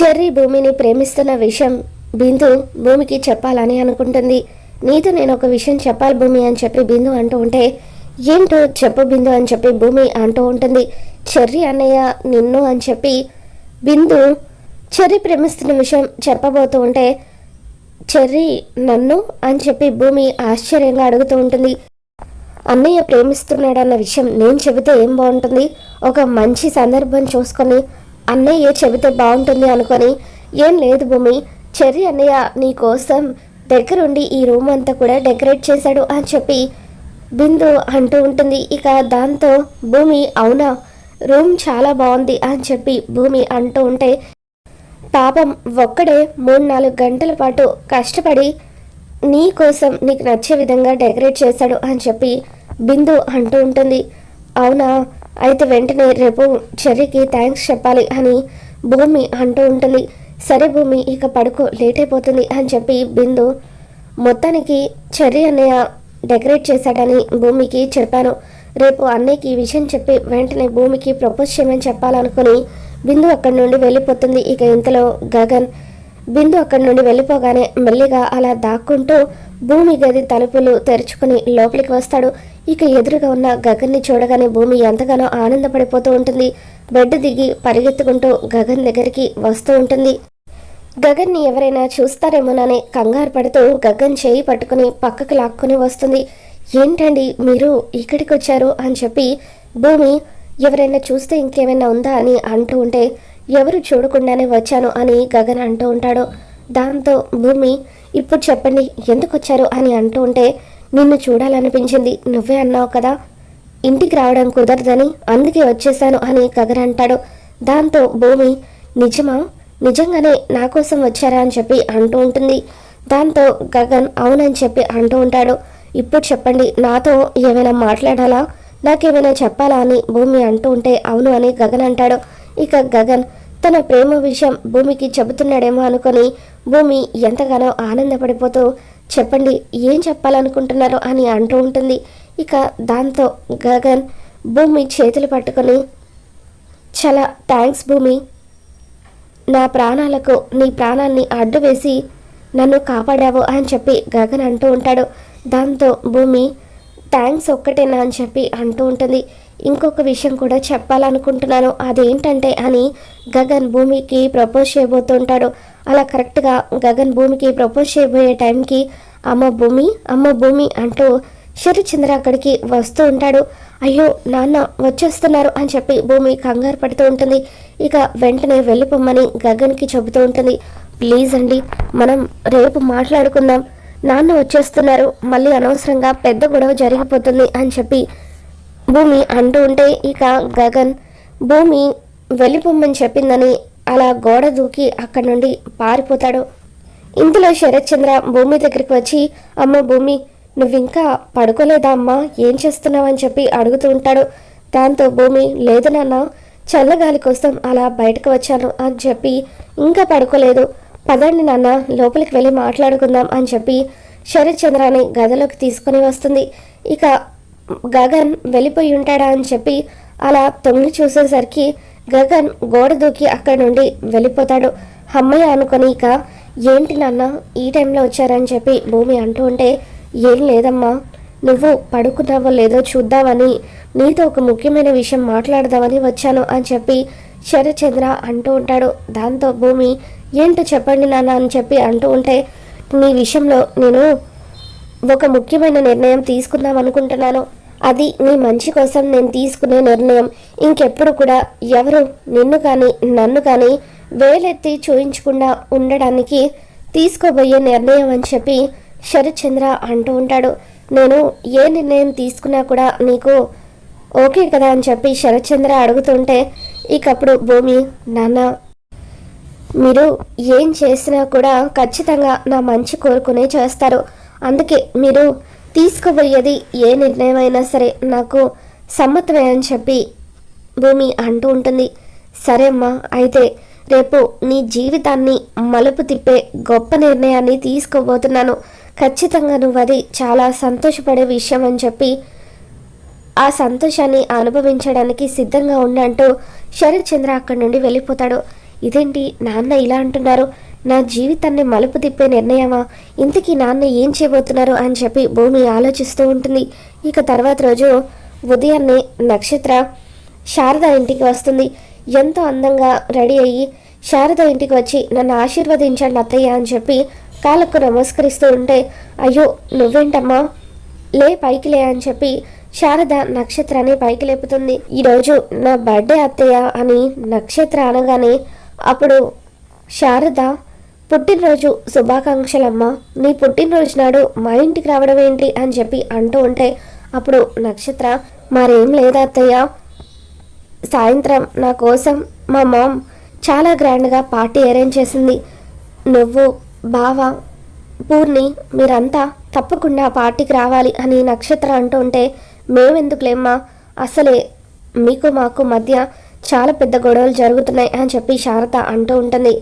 Cherry భూమిని ప్రేమిస్తున్న విషయం బిందు భూమికి చెప్పాలని అనుకుంటుంది. నీతో నేను ఒక విషయం చెప్పాలి భూమి అని చెప్పి బిందు అంటూ ఉంటే ఏంటో చెప్పు బిందు అని చెప్పి భూమి అంటూ ఉంటుంది. చెర్రీ అన్నయ్య నిన్ను అని చెప్పి బిందు చెర్రీ ప్రేమిస్తున్న విషయం చెప్పబోతూ ఉంటే చెర్రీ నన్ను అని చెప్పి భూమి ఆశ్చర్యంగా అడుగుతూ ఉంటుంది. అన్నయ్య ప్రేమిస్తున్నాడన్న విషయం నేను చెబితే ఏం బాగుంటుంది? ఒక మంచి సందర్భం చూసుకొని అన్నయ్య చెబితే బాగుంటుంది అనుకొని ఏం లేదు భూమి చెర్రీ అన్నయ్య నీ కోసం దగ్గరుండి ఈ రూమ్ అంతా కూడా డెకరేట్ చేశాడు అని చెప్పి బిందు అంటూ ఉంటుంది. ఇక దాంతో భూమి అవునా? రూమ్ చాలా బాగుంది అని చెప్పి భూమి అంటూ ఉంటే పాపం ఒక్కడే మూడు నాలుగు గంటల పాటు కష్టపడి నీ కోసం నీకు నచ్చే విధంగా డెకరేట్ చేశాడు అని చెప్పి బిందు అంటూ ఉంటుంది. అవునా? అయితే వెంటనే రేపు చెర్రీకి థ్యాంక్స్ చెప్పాలి అని భూమి అంటూ ఉంటుంది. సరే భూమి ఇక పడుకో లేట్ అయిపోతుంది అని చెప్పి బిందు మొత్తానికి చెర్రీ అన్నయ్య డెకరేట్ చేశాడని భూమికి చెప్పాను. రేపు అన్నయ్యకి ఈ విషయం చెప్పి వెంటనే భూమికి ప్రపోజ్ చేయమని చెప్పాలనుకుని బిందు అక్కడి నుండి వెళ్ళిపోతుంది. ఇక ఇంతలో గగన్ బిందు అక్కడి నుండి వెళ్ళిపోగానే మెల్లిగా అలా దాక్కుంటూ భూమి గది తలుపులు తెరుచుకుని లోపలికి వస్తాడు. ఇక ఎదురుగా ఉన్న గగన్ని చూడగానే భూమి ఎంతగానో ఆనందపడిపోతూ ఉంటుంది. బెడ్ దిగి పరిగెత్తుకుంటూ గగన్ దగ్గరికి వస్తూ ఉంటుంది. గగన్ని ఎవరైనా చూస్తారేమోనని కంగారు పడుతూ గగన్ చేయి పట్టుకుని పక్కకు లాక్కుని వస్తుంది. ఏంటండి మీరు ఇక్కడికి వచ్చారు అని చెప్పి భూమి ఎవరైనా చూస్తే ఇంకేమైనా ఉందా అని అంటూ ఉంటే ఎవరు చూడకుండానే వచ్చాను అని గగన్ అంటూ ఉంటాడు. దాంతో భూమి ఇప్పుడు చెప్పండి ఎందుకు వచ్చారు అని అంటూ ఉంటే నిన్ను చూడాలనిపించింది. నువ్వే అన్నావు కదా. ఇంటికి రావడం కుదరదని అందుకే వచ్చేసాను అని గగన్ అంటాడు. దాంతో భూమి నిజమా? నిజంగానే నా కోసం వచ్చారా? అని చెప్పి అంటూ ఉంటుంది. దాంతో గగన్ అవునని చెప్పి అంటూ ఉంటాడు. ఇప్పుడు చెప్పండి నాతో ఏమైనా మాట్లాడాలా? నాకేమైనా చెప్పాలా? అని భూమి అంటూ ఉంటే అవును అని గగన్ అంటాడు. ఇక గగన్ తన ప్రేమ విషయం భూమికి చెబుతున్నాడేమో అనుకొని భూమి ఎంతగానో ఆనందపడిపోతూ చెప్పండి ఏం చెప్పాలనుకుంటున్నారో అని అంటూ ఉంటుంది. ఇక దాంతో గగన్ భూమి చేతులు పట్టుకొని చాలా థ్యాంక్స్ భూమి. నా ప్రాణాలకు నీ ప్రాణాన్ని అడ్డు వేసి నన్ను కాపాడావు అని చెప్పి గగన్ అంటూ ఉంటాడు. దాంతో భూమి థ్యాంక్స్ ఒక్కటేనా అని చెప్పి అంటూ ఉంటుంది. ఇంకొక విషయం కూడా చెప్పాలనుకుంటున్నాను. అదేంటంటే అని గగన్ భూమికి ప్రపోజ్ చేయబోతుంటాడు అలా కరెక్ట్గా గగన్ భూమికి ప్రపోజ్ చేయబోయే టైంకి అమ్మ భూమి అమ్మ భూమి అంటూ శరచంద్ర అక్కడికి వస్తూ ఉంటాడు. అయ్యో నాన్న వచ్చేస్తున్నారు అని చెప్పి భూమి కంగారు పడుతూ ఉంటుంది. ఇక వెంటనే వెళ్ళిపోమ్మని గగన్కి చెబుతూ ఉంటుంది. ప్లీజ్ అండి మనం రేపు మాట్లాడుకుందాం. నాన్న వచ్చేస్తున్నారు మళ్ళీ అనవసరంగా పెద్ద గొడవ జరిగిపోతుంది అని చెప్పి భూమి అంటూ ఉంటే ఇక గగన్ భూమి వెళ్ళిపోమ్మని చెప్పిందని అలా గోడ దూకి అక్కడి నుండి పారిపోతాడు. ఇంతలో శరత్చంద్ర భూమి దగ్గరికి వచ్చి అమ్మ భూమి నువ్వింకా పడుకోలేదా అమ్మా? ఏం చేస్తున్నావని చెప్పి అడుగుతూ ఉంటాడు. దాంతో భూమి లేదు నాన్న చల్లగాలి కోసం అలా బయటకు వచ్చాను అని చెప్పి ఇంకా పడుకోలేదు. పదండి నాన్న లోపలికి వెళ్ళి మాట్లాడుకుందాం అని చెప్పి శరత్చంద్రాన్ని గదిలోకి తీసుకొని వస్తుంది. ఇక గగన్ వెళ్ళిపోయి ఉంటాడా అని చెప్పి అలా తొంగి చూసేసరికి గగన్ గోడ దూకి అక్కడి నుండి వెళ్ళిపోతాడు. అమ్మయ్య అనుకొని ఇక ఏంటి నాన్న ఈ టైంలో వచ్చారని చెప్పి భూమి అంటూ ఉంటే ఏం లేదమ్మా నువ్వు పడుకున్నావో లేదో చూద్దామని నీతో ఒక ముఖ్యమైన విషయం మాట్లాడదామని వచ్చాను అని చెప్పి శరచంద్ర అంటూ ఉంటాడు. దాంతో భూమి ఏంటో చెప్పండి నాన్న అని చెప్పి అంటూ ఉంటే నీ విషయంలో నేను ఒక ముఖ్యమైన నిర్ణయం తీసుకుందాం అనుకుంటున్నాను. అది నీ మంచి కోసం నేను తీసుకునే నిర్ణయం. ఇంకెప్పుడు కూడా ఎవరు నిన్ను కానీ నన్ను కానీ వేలెత్తి చూయించకుండా ఉండడానికి తీసుకోబోయే నిర్ణయం అని చెప్పి శరత్చంద్ర అంటూ ఉంటాడు. నేను ఏ నిర్ణయం తీసుకున్నా కూడా నీకు ఓకే కదా అని చెప్పి శరత్చంద్ర అడుగుతుంటే ఇకప్పుడు భూమి నాన్న మీరు ఏం చేసినా కూడా ఖచ్చితంగా నా మంచి కోరుకునే చేస్తారు. అందుకే మీరు తీసుకోబోయేది ఏ నిర్ణయం అయినా సరే నాకు సమ్మతమే అని చెప్పి భూమి అంటూ ఉంటుంది. సరే అమ్మా అయితే రేపు నీ జీవితాన్ని మలుపు తిప్పే గొప్ప నిర్ణయాన్ని తీసుకోబోతున్నాను. ఖచ్చితంగా నువ్వు అది చాలా సంతోషపడే విషయం అని చెప్పి ఆ సంతోషాన్ని అనుభవించడానికి సిద్ధంగా ఉండంటూ శరత్ చంద్ర అక్కడి నుండి వెళ్ళిపోతాడు. ఇదేంటి నాన్న ఇలా అంటున్నారు? నా జీవితాన్ని మలుపు తిప్పే నిర్ణయమా? ఇంతకీ నాన్న ఏం చేయబోతున్నారు అని చెప్పి భూమి ఆలోచిస్తూ ఉంటుంది. ఇక తర్వాత రోజు ఉదయాన్నే నక్షత్ర శారద ఇంటికి వస్తుంది. ఎంతో అందంగా రెడీ అయ్యి శారద ఇంటికి వచ్చి నన్ను ఆశీర్వదించండి అత్తయ్య అని చెప్పి కాళ్ళకు నమస్కరిస్తూ ఉంటే అయ్యో నువ్వేంటమ్మా? లే పైకి లే అని చెప్పి శారద నక్షత్రాన్ని పైకి లేపుతుంది. ఈరోజు నా బర్త్డే అత్తయ్య అని నక్షత్ర అనగానే అప్పుడు శారద పుట్టినరోజు శుభాకాంక్షలమ్మ. నీ పుట్టినరోజు నాడు మా ఇంటికి రావడం ఏంటి అని చెప్పి అంటూ ఉంటే అప్పుడు నక్షత్ర మరేం లేదా అత్తయ్య? సాయంత్రం నా కోసం మా మామ్ చాలా గ్రాండ్గా పార్టీ అరేంజ్ చేసింది. నువ్వు బావ పూర్ణి మీరంతా తప్పకుండా పార్టీకి రావాలి అని నక్షత్ర అంటూ ఉంటే మేమెందుకులేమ్మా? అసలే మీకు మాకు మధ్య చాలా పెద్ద గొడవలు జరుగుతున్నాయి అని చెప్పి శారద అంటూ ఉంటుంది.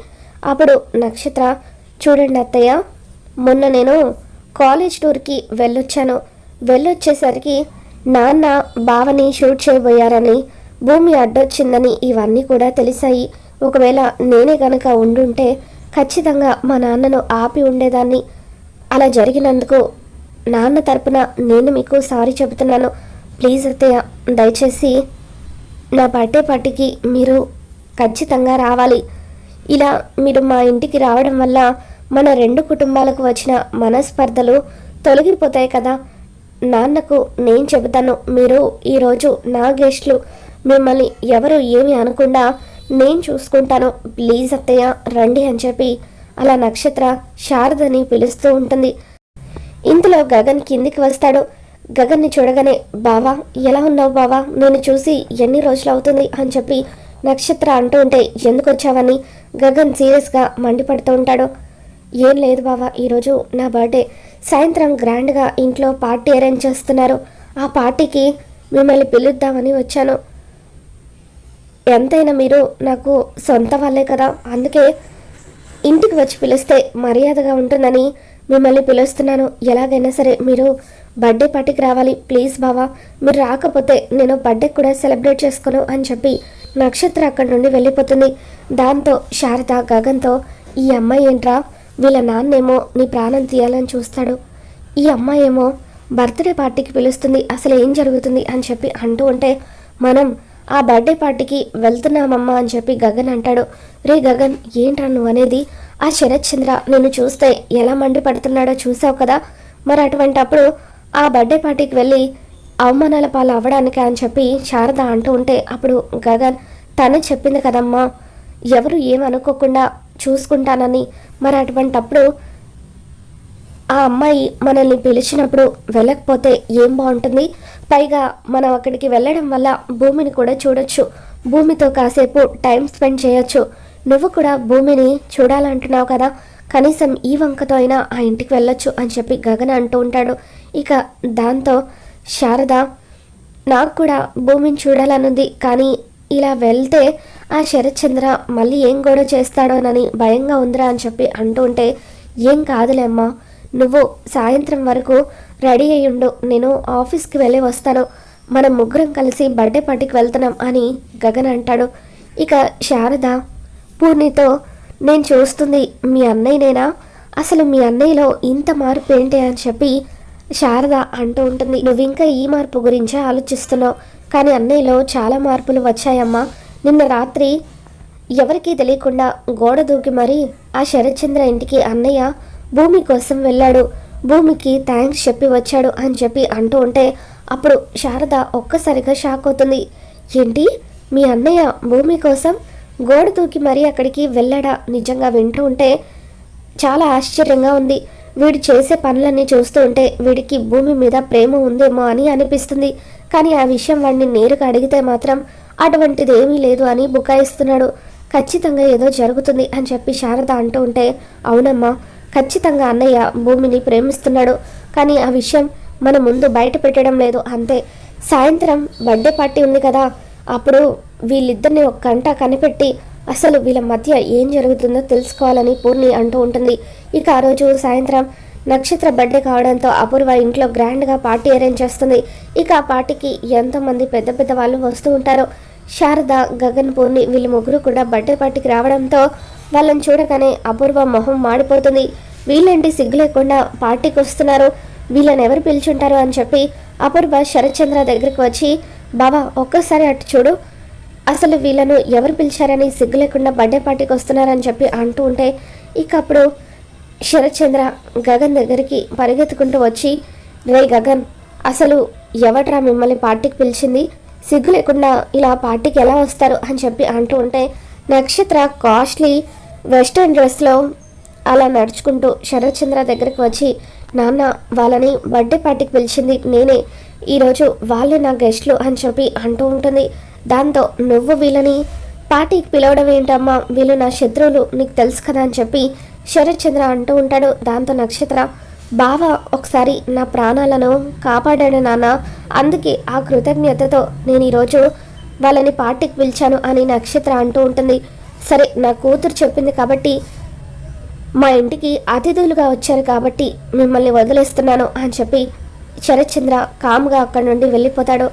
అప్పుడు నక్షత్ర చూడండి అత్తయ్య మొన్న నేను కాలేజ్ టూర్కి వెళ్ళొచ్చాను. వెళ్ళొచ్చేసరికి నాన్న బావని షూట్ చేయబోయారని భూమి అడ్డొచ్చిందని ఇవన్నీ కూడా తెలిసాయి. ఒకవేళ నేనే కనుక ఉండుంటే ఖచ్చితంగా మా నాన్నను ఆపి ఉండేదాన్ని. అలా జరిగినందుకు నాన్న తరపున నేను మీకు సారీ చెబుతున్నాను. ప్లీజ్ అత్తయ్య దయచేసి నా బర్త్డే పార్టీకి మీరు ఖచ్చితంగా రావాలి. ఇలా మీరు మా ఇంటికి రావడం వల్ల మన రెండు కుటుంబాలకు వచ్చిన మనస్పర్ధలు తొలగిపోతాయి కదా. నాన్నకు నేను చెబుతాను మీరు ఈరోజు నా గెస్ట్లు. మిమ్మల్ని ఎవరు ఏమి అనకుండా నేను చూసుకుంటాను. ప్లీజ్ అత్తయ్య రండి అని చెప్పి అలా నక్షత్ర శారదని పిలుస్తూ ఉంటుంది. ఇంతలో గగన్ కిందికి వస్తాడు. గగన్ని చూడగానే బావా ఎలా ఉన్నావు బావా? నేను చూసి ఎన్ని రోజులు అవుతుంది? అని చెప్పి నక్షత్ర అంటూ ఉంటే ఎందుకు వచ్చావని? గగన్ సీరియస్గా మండిపడుతూ ఉంటాడు. ఏం లేదు బావా ఈరోజు నా బర్త్డే. సాయంత్రం గ్రాండ్గా ఇంట్లో పార్టీ అరేంజ్ చేస్తున్నారు. ఆ పార్టీకి మిమ్మల్ని పిలుద్దామని వచ్చాను. ఎంతైనా మీరు నాకు సొంత వాళ్ళే కదా. అందుకే ఇంటికి వచ్చి పిలిస్తే మర్యాదగా ఉంటుందని మిమ్మల్ని పిలుస్తున్నాను. ఎలాగైనా సరే మీరు బర్త్డే పార్టీకి రావాలి. ప్లీజ్ బావా మీరు రాకపోతే నేను బర్త్డే కూడా సెలబ్రేట్ చేసుకోను అని చెప్పి నక్షత్ర అక్కడి నుండి వెళ్ళిపోతుంది. దాంతో శారద గగన్తో ఈ అమ్మాయి ఏంట్రా? వీళ్ళ నాన్నేమో నీ ప్రాణం తీయాలని చూస్తాడు. ఈ అమ్మాయి ఏమో బర్త్డే పార్టీకి పిలుస్తుంది. అసలు ఏం జరుగుతుంది? అని చెప్పి అంటూ ఉంటే మనం ఆ బర్త్డే పార్టీకి వెళ్తున్నామమ్మా అని చెప్పి గగన్ అంటాడు. రే గగన్ ఏంట్రా నువ్వు అనేది? ఆ శరత్ చంద్ర నిన్ను చూస్తే ఎలా మండిపడుతున్నాడో చూసావు కదా? మరి అటువంటి అప్పుడు ఆ బర్త్డే పార్టీకి వెళ్ళి అవమానాల పాలు అవ్వడానికి అని చెప్పి శారద అంటూ ఉంటే అప్పుడు గగన్ తనే చెప్పింది కదమ్మా ఎవరు ఏమనుకోకుండా చూసుకుంటానని. మరి అటువంటప్పుడు ఆ అమ్మాయి మనల్ని పిలిచినప్పుడు వెళ్ళకపోతే ఏం బాగుంటుంది? పైగా మనం అక్కడికి వెళ్ళడం వల్ల భూమిని కూడా చూడొచ్చు. భూమితో కాసేపు టైం స్పెండ్ చేయొచ్చు. నువ్వు కూడా భూమిని చూడాలంటున్నావు కదా. కనీసం ఈ వంకతో అయినా ఆ ఇంటికి వెళ్ళొచ్చు అని చెప్పి గగన అంటూ ఉంటాడు. ఇక దాంతో శారద నాకు కూడా భూమిని చూడాలనుంది కానీ ఇలా వెళ్తే ఆ శరత్చంద్ర మళ్ళీ ఏం గొడవ చేస్తాడోనని భయంగా ఉందిరా అని చెప్పి అంటూ ఉంటే ఏం కాదులేమ్మా నువ్వు సాయంత్రం వరకు రెడీ అయ్యుండు నేను ఆఫీస్కి వెళ్ళి వస్తాను మనం ముగ్గురం కలిసి బర్త్డే పార్టీకి వెళ్తున్నాం అని గగన్ అంటాడు. ఇక శారద పూర్ణితో నేను చూస్తుంది మీ అన్నయ్యనేనా? అసలు మీ అన్నయ్యలో ఇంత మార్పు ఏంటి? అని చెప్పి శారద అంటూ ఉంటుంది నువ్వు ఇంకా ఈ మార్పు గురించే ఆలోచిస్తున్నావు. కానీ అన్నయ్యలో చాలా మార్పులు వచ్చాయమ్మా. నిన్న రాత్రి ఎవరికీ తెలియకుండా గోడ దూకి మరీ ఆ శరత్చంద్ర ఇంటికి అన్నయ్య భూమి కోసం వెళ్ళాడు. భూమికి థ్యాంక్స్ చెప్పి వచ్చాడు అని చెప్పి అంటూ ఉంటే అప్పుడు శారద ఒక్కసారిగా షాక్ అవుతుంది. ఏంటి? మీ అన్నయ్య భూమి కోసం గోడ దూకి మరీ అక్కడికి వెళ్ళాడా? నిజంగా వింటూ ఉంటే చాలా ఆశ్చర్యంగా ఉంది. వీడు చేసే పనులన్నీ చూస్తూ ఉంటే వీడికి భూమి మీద ప్రేమ ఉందేమో అని అనిపిస్తుంది. కానీ ఆ విషయం వాడిని నేరుగా అడిగితే మాత్రం అటువంటిది ఏమీ లేదు అని బుకాయిస్తున్నాడు. ఖచ్చితంగా ఏదో జరుగుతుంది అని చెప్పి శారద అంటూ ఉంటే అవునమ్మా ఖచ్చితంగా అన్నయ్య భూమిని ప్రేమిస్తున్నాడు. కానీ ఆ విషయం మన ముందు బయట పెట్టడం లేదు. అంతే. సాయంత్రం బర్త్డే పార్టీ ఉంది కదా. అప్పుడు వీళ్ళిద్దరిని ఒక గంట కనిపెట్టి అసలు వీళ్ళ మధ్య ఏం జరుగుతుందో తెలుసుకోవాలని పూర్ణి అంటూ ఉంటుంది. ఇక ఆ రోజు సాయంత్రం నక్షత్ర బర్త్డే కావడంతో అపూర్వ ఇంట్లో గ్రాండ్గా పార్టీ అరేంజ్ చేస్తుంది. ఇక ఆ పార్టీకి ఎంతోమంది పెద్ద పెద్ద వాళ్ళు వస్తూ ఉంటారు. శారద గగన్ పూర్ణి వీళ్ళు ముగ్గురు కూడా బర్త్డే పార్టీకి రావడంతో వాళ్ళని చూడగానే అపూర్వ మొహం మాడిపోతుంది. వీళ్ళంటి సిగ్గు లేకుండా పార్టీకి వస్తున్నారు? వీళ్ళని ఎవరు పిలుచుంటారు అని చెప్పి అపూర్వ శరత్చంద్ర దగ్గరికి వచ్చి బాబా ఒక్కసారి అటు చూడు. అసలు వీళ్ళను ఎవరు పిలిచారని సిగ్గు లేకుండా బర్త్డే పార్టీకి వస్తున్నారని చెప్పి అంటూ ఉంటే ఇక అప్పుడు శరత్చంద్ర గగన్ దగ్గరికి పరిగెత్తుకుంటూ వచ్చి రే గగన్ అసలు ఎవట్రా మిమ్మల్ని పార్టీకి పిలిచింది? సిగ్గు లేకుండా ఇలా పార్టీకి ఎలా వస్తారు? అని చెప్పి అంటూ ఉంటే నక్షత్ర కాస్ట్లీ వెస్ట్రన్ డ్రెస్లో అలా నడుచుకుంటూ శరత్చంద్ర దగ్గరికి వచ్చి నాన్న వాళ్ళని బర్త్డే పార్టీకి పిలిచింది నేనే. ఈరోజు వాళ్ళే నా గెస్ట్లు అని చెప్పి అంటూ ఉంటుంది. దాంతో నువ్వు వీళ్ళని పార్టీకి పిలవడం ఏంటమ్మా? వీళ్ళు నా శత్రువులు నీకు తెలుసు కదా అని చెప్పి శరత్చంద్ర అంటూ ఉంటాడు. దాంతో నక్షత్ర బావ ఒకసారి నా ప్రాణాలను కాపాడాడు నాన్న. అందుకే ఆ కృతజ్ఞతతో నేను ఈరోజు వాళ్ళని పార్టీకి పిలిచాను అని నక్షత్ర అంటూ ఉంటుంది. సరే నా కూతురు చెప్పింది కాబట్టి మా ఇంటికి అతిథులుగా వచ్చారు కాబట్టి మిమ్మల్ని వదిలేస్తున్నాను అని చెప్పి శరత్చంద్ర కామ్గా అక్కడి నుండి వెళ్ళిపోతాడు.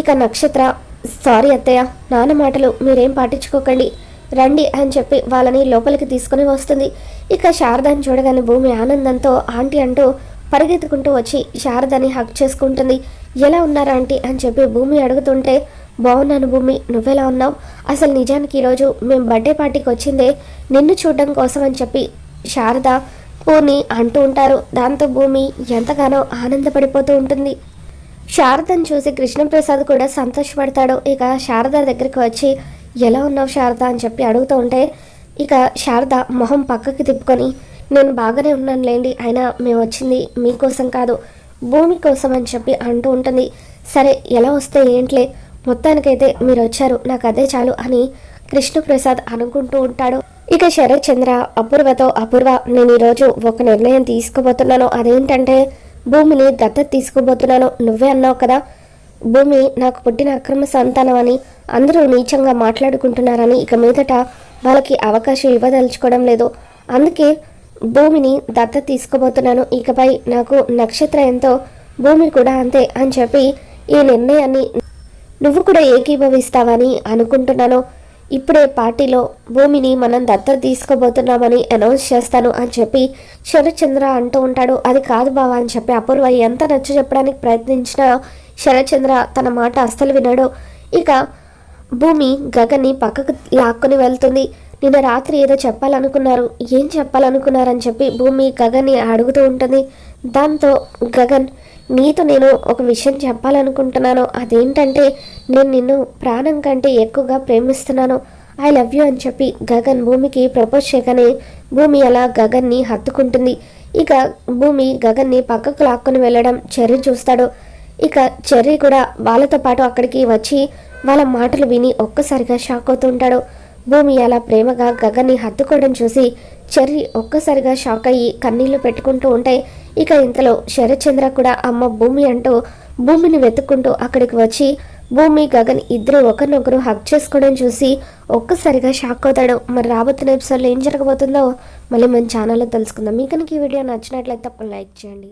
ఇక నక్షత్ర సారీ అత్తయ్య నాన్న మాటలు మీరేం పాటించుకోకండి. రండి అని చెప్పి వాళ్ళని లోపలికి తీసుకుని వస్తుంది. ఇక శారదాని చూడగానే భూమి ఆనందంతో ఆంటీ అంటూ పరిగెత్తుకుంటూ వచ్చి శారదని హక్ చేసుకుంటుంది. ఎలా ఉన్నారా ఆంటీ? అని చెప్పి భూమి అడుగుతుంటే బాగున్నాను భూమి నువ్వెలా ఉన్నావు? అసలు నిజానికి ఈరోజు మేము బర్త్డే పార్టీకి వచ్చిందే నిన్ను చూడడం కోసం అని చెప్పి శారద పూని అంటూ ఉంటారు. దాంతో భూమి ఎంతగానో ఆనందపడిపోతూ ఉంటుంది. శారదను చూసి కృష్ణప్రసాద్ కూడా సంతోషపడతాడు. ఇక శారద దగ్గరికి వచ్చి ఎలా ఉన్నావు శారద? అని చెప్పి అడుగుతూ ఉంటే ఇక శారద మొహం పక్కకి తిప్పుకొని నేను బాగానే ఉన్నాను లేండి అయినా మేము వచ్చింది మీకోసం కాదు భూమి కోసం అని చెప్పి అంటూ ఉంటుంది. సరే ఎలా వస్తే ఏంట్లే? మొత్తానికైతే మీరు వచ్చారు. నాకు అదే చాలు అని కృష్ణప్రసాద్ అనుకుంటూ ఉంటాడు. ఇక శరత్ చంద్ర అపూర్వతో అపూర్వ నేను ఈరోజు ఒక నిర్ణయం తీసుకోబోతున్నాను. అదేంటంటే భూమిని దత్తత తీసుకోబోతున్నాను నువ్వే అన్నావు కదా. భూమి నాకు పుట్టిన అక్రమ సంతానం అని అందరూ నీచంగా మాట్లాడుకుంటున్నారని ఇక మీదట వాళ్ళకి అవకాశం ఇవ్వదలుచుకోవడం లేదు. అందుకే భూమిని దత్త తీసుకోబోతున్నాను ఇకపై నాకు నక్షత్ర ఎంతో భూమి కూడా అంతే అని చెప్పి ఈ నిర్ణయాన్ని నువ్వు కూడా ఏకీభవిస్తావని అనుకుంటున్నాను. ఇప్పుడే పార్టీలో భూమిని మనం దత్తత తీసుకోబోతున్నామని అనౌన్స్ చేస్తాను అని చెప్పి శరత్చంద్ర అంటూ ఉంటాడు. అది కాదు బావా అని చెప్పి అపూర్వ ఎంత నచ్చ చెప్పడానికి ప్రయత్నించినా శరత్చంద్ర తన మాట అస్సలు వినడు. ఇక భూమి గగన్ని పక్కకు లాక్కొని వెళ్తుంది. నిన్న రాత్రి ఏదో చెప్పాలనుకున్నారు. ఏం చెప్పాలనుకున్నారని చెప్పి భూమి గగన్ని అడుగుతూ ఉంటుంది. దాంతో గగన్ నీతో నేను ఒక విషయం చెప్పాలనుకుంటున్నాను. అదేంటంటే నేను నిన్ను ప్రాణం కంటే ఎక్కువగా ప్రేమిస్తున్నాను. ఐ లవ్ యూ అని చెప్పి గగన్ భూమికి ప్రపోజ్ చేయగానే భూమి అలా గగన్ని హత్తుకుంటుంది. ఇక భూమి గగన్ని పక్కకు లాక్కొని వెళ్ళడం చెర్రి చూస్తాడు. ఇక చెర్రీ కూడా వాళ్ళతో పాటు అక్కడికి వచ్చి వాళ్ళ మాటలు విని ఒక్కసారిగా షాక్ అవుతుంటాడు భూమి అలా ప్రేమగా గగన్ని హత్తుకోవడం చూసి చెర్రీ ఒక్కసారిగా షాక్ అయ్యి కన్నీళ్ళు పెట్టుకుంటూ ఉంటే ఇక ఇంతలో శరత్చంద్ర కూడా అమ్మ భూమి అంటూ భూమిని వెతుక్కుంటూ అక్కడికి వచ్చి భూమి గగన్ ఇద్దరు ఒకరినొకరు హక్ చేసుకోవడం చూసి ఒక్కసారిగా షాక్ అవుతాడు. మరి రాబోతున్న ఎపిసోడ్లో ఏం జరగబోతుందో మళ్ళీ మన ఛానల్లో తెలుసుకుందాం. మీకు కనుక ఈ వీడియో నచ్చినట్లయితే తప్పకుండా లైక్ చేయండి.